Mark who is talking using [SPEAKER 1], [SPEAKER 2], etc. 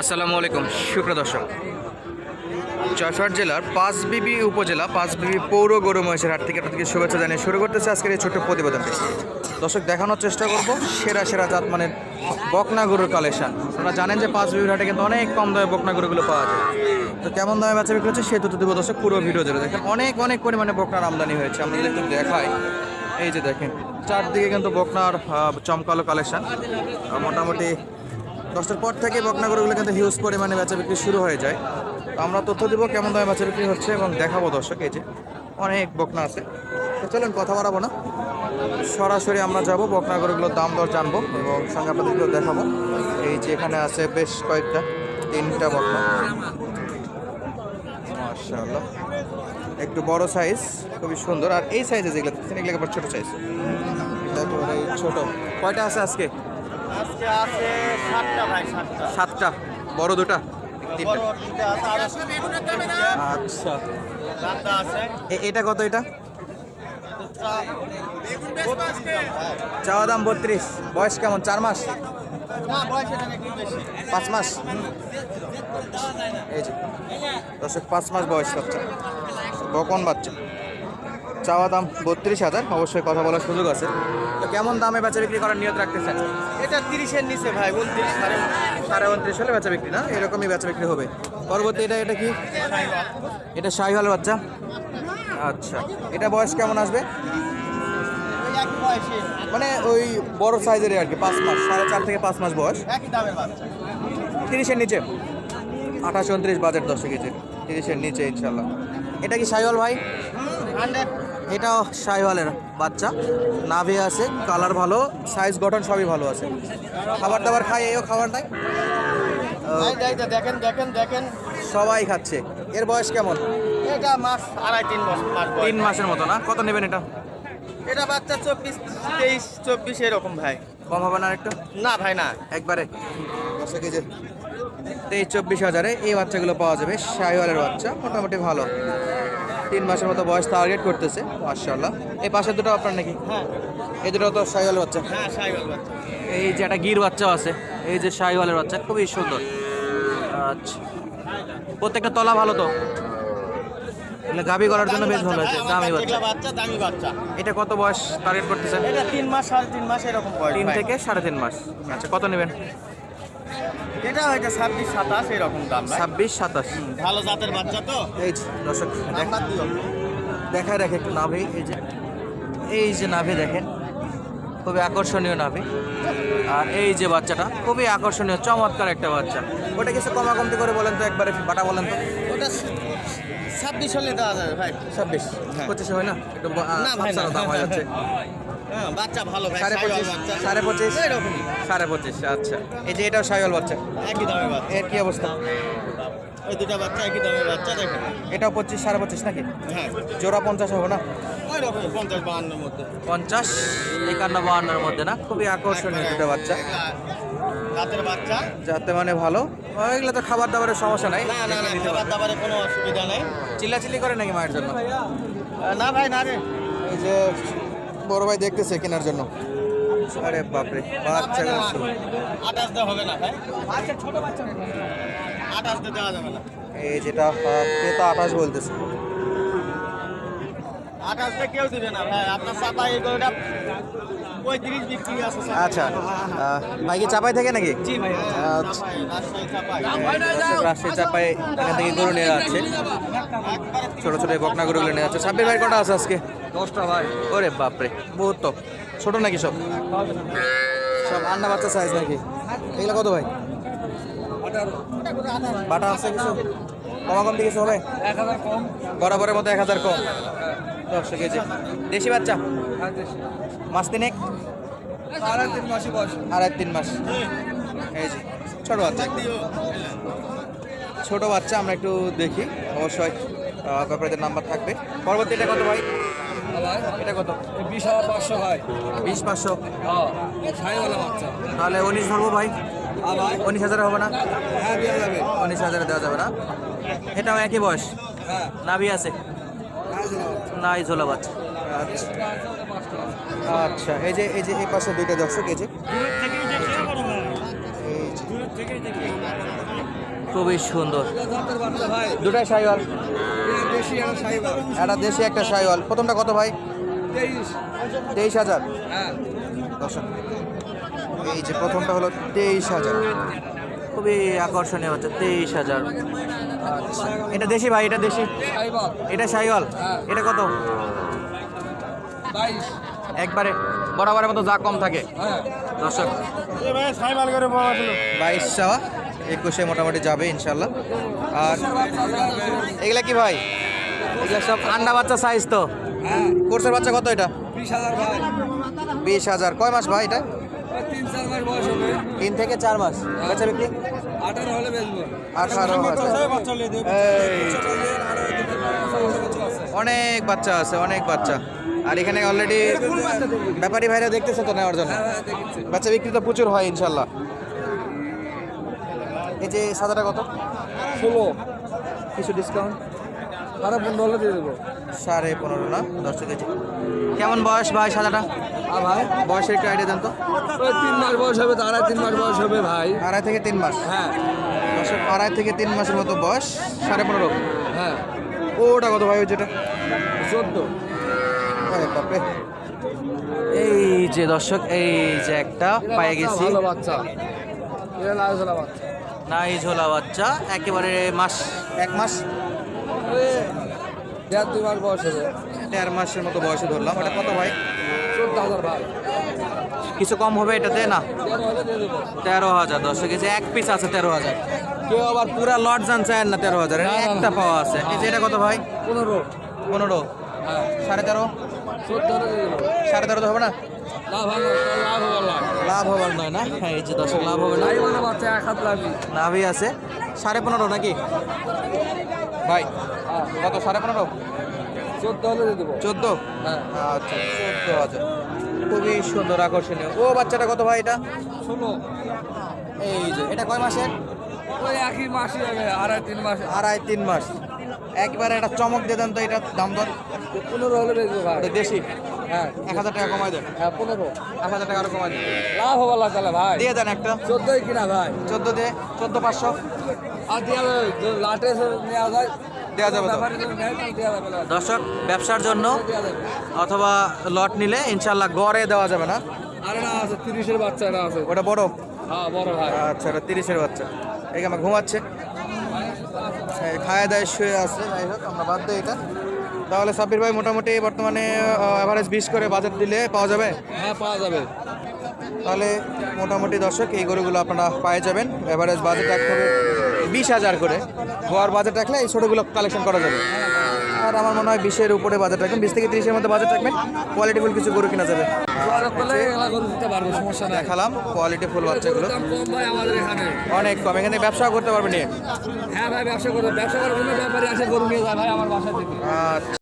[SPEAKER 1] আসসালামু আলাইকুম। সুপ্রিয় দর্শক জয়ফাট জেলার পাঁচবিবি উপজেলা, পাঁচবিবি পৌর গরু মহেশের হাট থেকে আপনাদেরকে শুভেচ্ছা জানিয়ে শুরু করতেছে আজকের এই ছোট্ট প্রতিবেদনটি। দর্শক, দেখানোর চেষ্টা করব সেরা সেরা জাত মানের বকনা গরুর কালেকশন। আপনারা জানেন যে পাঁচ বিবির হাটে কিন্তু অনেক কম দামে বকনা গরুগুলো পাওয়া যায়। তো কেমন দামে বেচা বিক্রি হচ্ছে সে তথ্য দেবো দর্শক পুরো ভিডিও জুড়ে। দেখেন, অনেক অনেক পরিমাণে বকনার আমদানি হয়েছে। আমরা যদি একটু দেখাই, এই যে দেখেন, চারদিকে কিন্তু বকনার চমকালো কালেকশন। মোটামুটি দশটার পর থেকে বকনা গরুগুলো কিন্তু হিউজ পরিমাণে বেচা বিক্রি শুরু হয়ে যায়। তো আমরা তথ্য দিব কেমন দামে বেচা বিক্রি হচ্ছে এবং দেখাবো দর্শক, এই যে অনেক বকনা আছে। তো চলুন কথা বাড়াবো না। সরাসরি আমরা যাব বকনা গরুগুলোর দাম দর জানব এবং সঙ্গে আপনাদেরকেও দেখাবো। এই যে এখানে আছে বেশ কয়েকটা, তিনটা বকনা। মাশাআল্লাহ। একটু বড় সাইজ খুবই সুন্দর। আর এই সাইজে যেগুলো এগুলো আবার ছোট সাইজ ছোট। কয়টা আছে আজকে?
[SPEAKER 2] সাতটা ভাই সাতটা।
[SPEAKER 1] বড় দুটা? তিনটা। আচ্ছা। এ- এটা কত এটা। চাওয়া দাম বত্রিশ। বয়স কেমন? চার মাস? পাঁচ মাস? এই যে দর্শক পাঁচ মাস বয়স বাচ্চা। বকন বাচ্চা। চাওয়া দাম বত্রিশ হাজার অবশ্যই কথা বলার সুযোগ আছে। তো কেমন দামে বেচা বিক্রি করার নিয়ত রাখতেছেন?
[SPEAKER 2] এটা তিরিশের নিচে ভাই উনত্রিশ সাড়ে
[SPEAKER 1] সাড়ে উনত্রিশ হলে বেচা বিক্রি না? এরকমই বেচা বিক্রি হবে। পরবর্তী এটা এটা কি? এটা শাহিওয়াল বাচ্চা। আচ্ছা এটা বয়স কেমন আসবে? মানে ওই বড় সাইজের আর কি পাঁচ মাস সাড়ে চার থেকে পাঁচ মাস বয়স। তিরিশের নিচে? আঠাশ উনত্রিশ বাজেট দশ কেজি। তিরিশের নিচে ইনশাল্লাহ। এটা কি সাইওয়াল ভাই? এটাও সাইওয়ালের বাচ্চা। নাভি আছে কালার ভালো সাইজ গঠন সবই ভালো আছে। খাবার দাবার খায় এও খাবার নাই।
[SPEAKER 2] দেখেন দেখেন দেখেন।
[SPEAKER 1] সবাই খাচ্ছে। এর বয়স কেমন?
[SPEAKER 2] এটা মাস আড়াই তিন মাস
[SPEAKER 1] তিন মাসের মতো না? কত নেবেন এটা?
[SPEAKER 2] এটা বাচ্চা চব্বিশ তেইশ চব্বিশ এরকম ভাই।
[SPEAKER 1] কম হবে না একটু
[SPEAKER 2] না ভাই না।
[SPEAKER 1] একবারে। কেজি তেইশ চব্বিশ হাজারে এই বাচ্চাগুলো পাওয়া যাবে শাহিওয়ালের বাচ্চা মোটামুটি ভালো। তিন মাসের মতো বয়স টার্গেট করতেছে মার্শাল্লাহ এই পাশের দুটো আপনার নাকি?
[SPEAKER 2] হ্যাঁ।
[SPEAKER 1] এই দুটো তো বাচ্চা।
[SPEAKER 2] হ্যাঁ বাচ্চা।
[SPEAKER 1] এই যে একটা গির বাচ্চাও আছে এই যে শাহিওয়ালের বাচ্চা খুবই সুন্দর। আচ্ছা। প্রত্যেকটা তলা ভালো তো? গাভি করার জন্য বেশ ভালো আছে দামি বাচ্চা।
[SPEAKER 2] বাচ্চা দামি বাচ্চা।
[SPEAKER 1] এটা কত বয়স টার্গেট করতেছেন?
[SPEAKER 2] এটা তিন মাস সাড়ে তিন মাস এরকম
[SPEAKER 1] তিন থেকে সাড়ে তিন মাস। আচ্ছা কত নেবেন?
[SPEAKER 2] এটা হয়তো ছাব্বিশ সাতাশ এরকম দাম
[SPEAKER 1] ছাব্বিশ সাতাশ।
[SPEAKER 2] ভালো জাতের বাচ্চা তো।
[SPEAKER 1] এই দর্শক দেখায় দেখে একটু নাভি এই যে এই যে নাভি দেখেন খুবই আকর্ষণীয় নাভি। আর এই যে বাচ্চাটা খুবই আকর্ষণীয় চমৎকার একটা বাচ্চা। ওটা কিছু কমা কমতি করে বলেন তো একবারে বাটা বলেন তো।
[SPEAKER 2] ওটা ছাব্বিশ হলে দেওয়া যাবে ভাই।
[SPEAKER 1] ছাব্বিশ
[SPEAKER 2] হ্যাঁ।
[SPEAKER 1] পঁচিশে হয় না? একটু দাম হয়ে যাচ্ছে।
[SPEAKER 2] হ্যাঁ। বাচ্চা ভালো
[SPEAKER 1] সাড়ে পঁচিশ সাড়ে পঁচিশ? সাড়ে পঁচিশ আচ্ছা। এই যে এটাও সাইওয়াল বাচ্চা।
[SPEAKER 2] একই দামের বাচ্চা।
[SPEAKER 1] এর কি অবস্থা?
[SPEAKER 2] ওই দুটা বাচ্চা একই দামের বাচ্চা দেখেন।
[SPEAKER 1] এটাও পঁচিশ সাড়ে পঁচিশ নাকি?
[SPEAKER 2] হ্যাঁ।
[SPEAKER 1] জোড়া পঞ্চাশ হবে না?
[SPEAKER 2] পঞ্চাশ বাহান্নর মধ্যে।
[SPEAKER 1] পঞ্চাশ একান্ন বাহান্নর মধ্যে না? খুবই আকর্ষণীয় দুটো বাচ্চা।
[SPEAKER 2] রাতের বাচ্চা।
[SPEAKER 1] যাতে মানে ভালো। এগুলো তো খাবার দাবারের সমস্যা নাই।
[SPEAKER 2] না না না খাবার দাবারে কোনো অসুবিধা নেই।
[SPEAKER 1] চিল্লাচিল্লি করে নাকি মায়ের জন্য?
[SPEAKER 2] না ভাই না রে।
[SPEAKER 1] এই যে বড় ভাই দেখতেছে কেনার জন্য। আরে বাপরে বাচ্চা
[SPEAKER 2] আঠাশ দেওয়া হবে না ভাই। দেওয়া যাবে না।
[SPEAKER 1] এই যেটা ক্রেতা আঠাশ বলতেছে।
[SPEAKER 2] আছে।
[SPEAKER 1] আচ্ছা ভাই কি চাপাই থাকে নাকি? আচ্ছা।
[SPEAKER 2] চাপাই, রাজশাহী
[SPEAKER 1] এখান থেকে গরু যাচ্ছে
[SPEAKER 2] একবারে
[SPEAKER 1] ছোট ছোট বকনা গরুগুলো নিয়ে আছে ছাব্বিশ ভাই কটা আছে আজকে?
[SPEAKER 2] দশটা ভাই।
[SPEAKER 1] ওরে বাপরে, বহুত তো ছোট নাকি সব? সব আন্না বাচ্চা সাইজ নাকি? এগুলো কত ভাই? বাটা আছে কিছু? কমা কমতি কিছু হবে?
[SPEAKER 2] এক হাজার কম
[SPEAKER 1] বরাবরের মতো এক হাজার কম। দশশো কেজি। দেশি বাচ্চা? মাস তিনেক?
[SPEAKER 2] আড়াই তিন মাসি। বয়স
[SPEAKER 1] এক তিন মাস এই যে, ছোট বাচ্চা। ছোট বাচ্চা আমরা একটু দেখি, অবশ্যই। ব্যাপারীদের নাম্বার থাকবে। পরবর্তীটা কত ভাই? এটা কত?
[SPEAKER 2] বিশ হাজার পাঁচশো
[SPEAKER 1] বিশ পাঁচশো?
[SPEAKER 2] হ্যাঁ। সাইওয়ালা বাচ্চা।
[SPEAKER 1] তাহলে উনিশ ধরবো ভাই।
[SPEAKER 2] আবার
[SPEAKER 1] উনিশ হাজারে হবে না?
[SPEAKER 2] হ্যাঁ দেওয়া যাবে।
[SPEAKER 1] উনিশ হাজারে দেওয়া যাবে না? এটাও একই বয়স?
[SPEAKER 2] হ্যাঁ।
[SPEAKER 1] নাভি আছে? নাই ঝোলা বাচ্চা। আচ্ছা এই যে এই যে এই পাশে দুইটা দর্শক এই যে। খুবই সুন্দর। দুটাই সাইওয়াল। একটা দেশি একটা সাইওয়াল প্রথমটা কত ভাই?
[SPEAKER 2] তেইশ।
[SPEAKER 1] হাজার?
[SPEAKER 2] হ্যাঁ।
[SPEAKER 1] দর্শক এই যে প্রথমটা হলো তেইশ হাজার। খুবই আকর্ষণীয় হচ্ছে তেইশ হাজার। আচ্ছা। এটা দেশি ভাই এটা দেশি? এটা সাইওয়াল
[SPEAKER 2] হ্যাঁ।
[SPEAKER 1] এটা কত?
[SPEAKER 2] বাইশ।
[SPEAKER 1] একবারে বরাবরের মতো যা কম থাকে।
[SPEAKER 2] হ্যাঁ।
[SPEAKER 1] দর্শক। বাইশ চাওয়া একুশে মোটামুটি যাবে ইনশাল্লাহ আর এগুলা কি ভাই? এগুলা সব আন্ডা বাচ্চা সাইজ তো।
[SPEAKER 2] হ্যাঁ
[SPEAKER 1] কোর্সের বাচ্চা কত এটা?
[SPEAKER 2] বিশ হাজার ভাই।
[SPEAKER 1] বিশ হাজার। কয় মাস ভাই এটা?
[SPEAKER 2] তিন চার মাস বয়স হবে।
[SPEAKER 1] তিন থেকে চার মাস। বেচা বিক্রি?
[SPEAKER 2] আঠারো হলে বেচবো।
[SPEAKER 1] অনেক বাচ্চা আছে অনেক বাচ্চা। আর এখানে অলরেডি ব্যাপারী ভাইরা দেখতেছে তো নেওয়ার জন্য? বাচ্চা বিক্রি তো প্রচুর হয় ইনশাল্লাহ। এই যে সাদাটা কত?
[SPEAKER 2] ষোলো।
[SPEAKER 1] কিছু ডিসকাউন্ট
[SPEAKER 2] সাড়ে পনেরো হলে দিয়ে দেবো।
[SPEAKER 1] সাড়ে পনেরো না? দশ কেজি কেমন বয়স ভাই সাদাটা?
[SPEAKER 2] ভাই।
[SPEAKER 1] বয়সের একটু আইডিয়া দেন তো।
[SPEAKER 2] ওই তিন মাস বয়স হবে তো আড়াই তিন মাস বয়স হবে ভাই।
[SPEAKER 1] আড়াই থেকে তিন মাস?
[SPEAKER 2] হ্যাঁ।
[SPEAKER 1] আড়াই থেকে তিন মাসের মতো বয়স সাড়ে পনেরো।
[SPEAKER 2] হ্যাঁ।
[SPEAKER 1] ওটা কত ভাই যেটা?
[SPEAKER 2] চোদ্দ।
[SPEAKER 1] বাপরে। এই যে দর্শক এই যে একটা পায়ে গেছি।
[SPEAKER 2] ভালো বাচ্চা। এটা লাল ঝোলা বাচ্চা।
[SPEAKER 1] নাই ঝোলা বাচ্চা একেবারে মাস এক মাস।
[SPEAKER 2] দেড় দুই মাস বয়স হবে।
[SPEAKER 1] দেড় মাসের মতো বয়সে ধরলাম। ওটা কত ভাই?
[SPEAKER 2] চোদ্দ হাজার ভাই।
[SPEAKER 1] কিছু কম হবে এটাতে? না।
[SPEAKER 2] তেরো
[SPEAKER 1] হাজার এই যে এক পিস আছে তেরো হাজার। কেউ আবার পুরা লট জান চায় না তেরো হাজার। একটা। পাওয়া আছে। এই যে এটা কত ভাই?
[SPEAKER 2] পনেরো।
[SPEAKER 1] পনেরো।
[SPEAKER 2] হ্যাঁ।
[SPEAKER 1] সাড়ে তেরো? সাড়ে তেরো তো হবে না?
[SPEAKER 2] লাভ হবে লাভ হবে লাভ
[SPEAKER 1] লাভ। হবার নয় না? হ্যাঁ এই যে দর্শক লাভ হবে না।
[SPEAKER 2] লাইভ মানে বাচ্চা এক হাত লাভি
[SPEAKER 1] নাভি আছে। সাড়ে পনেরো নাকি? ভাই কত সাড়ে পনেরো?
[SPEAKER 2] চোদ্দ হলে দেবো।
[SPEAKER 1] চোদ্দ?
[SPEAKER 2] হ্যাঁ।
[SPEAKER 1] আচ্ছা চোদ্দ হাজার খুবই সুন্দর আকর্ষণীয়। ও বাচ্চাটা কত ভাই এটা?
[SPEAKER 2] ষোলো।
[SPEAKER 1] এই যে এটা কয় মাসের?
[SPEAKER 2] ওই একই মাসই হবে আড়াই তিন মাস।
[SPEAKER 1] আড়াই তিন মাস। একবারে একটা চমক দিয়ে দেন তো এটা দাম দর।
[SPEAKER 2] পনেরো হলে
[SPEAKER 1] দেশি?
[SPEAKER 2] হ্যাঁ।
[SPEAKER 1] এক হাজার টাকা কমাই দেন।
[SPEAKER 2] হ্যাঁ পনেরো।
[SPEAKER 1] এক হাজার টাকা আরও কমাই দেন।
[SPEAKER 2] লাভ হবে লাভ তাহলে ভাই।
[SPEAKER 1] দিয়ে দেন একটা।
[SPEAKER 2] চোদ্দই কিনা ভাই।
[SPEAKER 1] চোদ্দ দিয়ে চোদ্দ পাঁচশো।
[SPEAKER 2] আর দেওয়া যাবে লাটে নেওয়া যায়।
[SPEAKER 1] দেওয়া যাবে দর্শক ব্যবসার জন্য অথবা লট নিলে ইনশাল্লাহ গড়ে দেওয়া যাবে না।
[SPEAKER 2] আরে না আছে তিরিশের বাচ্চা না আছে।
[SPEAKER 1] ওটা বড়?
[SPEAKER 2] হ্যাঁ বড় ভাই।
[SPEAKER 1] আচ্ছা এটা তিরিশের বাচ্চা। এখানে ঘুমাচ্ছে। এই খায় দায় শুয়ে আছে যাই হোক আমরা বাদ দিই এটা। তাহলে সাব্বির ভাই মোটামুটি বর্তমানে অ্যাভারেজ বিশ করে বাজেট দিলে পাওয়া যাবে?
[SPEAKER 2] হ্যাঁ পাওয়া যাবে।
[SPEAKER 1] তাহলে মোটামুটি দর্শক এই গরুগুলো আপনারা পায়ে যাবেন। অ্যাভারেজ বাজেট রাখতে হবে বিশ হাজার করে। গোয়ার বাজেট রাখলে এই ছোটোগুলো কালেকশন করা যাবে। আর আমার মনে হয় বিশের উপরে বাজার রাখবেন বিশ থেকে তিরিশের মধ্যে বাজার রাখবেন কোয়ালিটিফুল কিছু গরু কিনা যাবে। দেখালাম
[SPEAKER 2] কোয়ালিটি ফুল বাচ্চাগুলো।
[SPEAKER 1] অনেক কম এখানে ব্যবসা করতে পারবেন
[SPEAKER 2] হ্যাঁ ভাই ব্যবসা করব ব্যবসা করার জন্য ব্যাপারে আসে গরু নিয়ে যায় ভাই আমার বাসা থেকে।
[SPEAKER 1] আচ্ছা।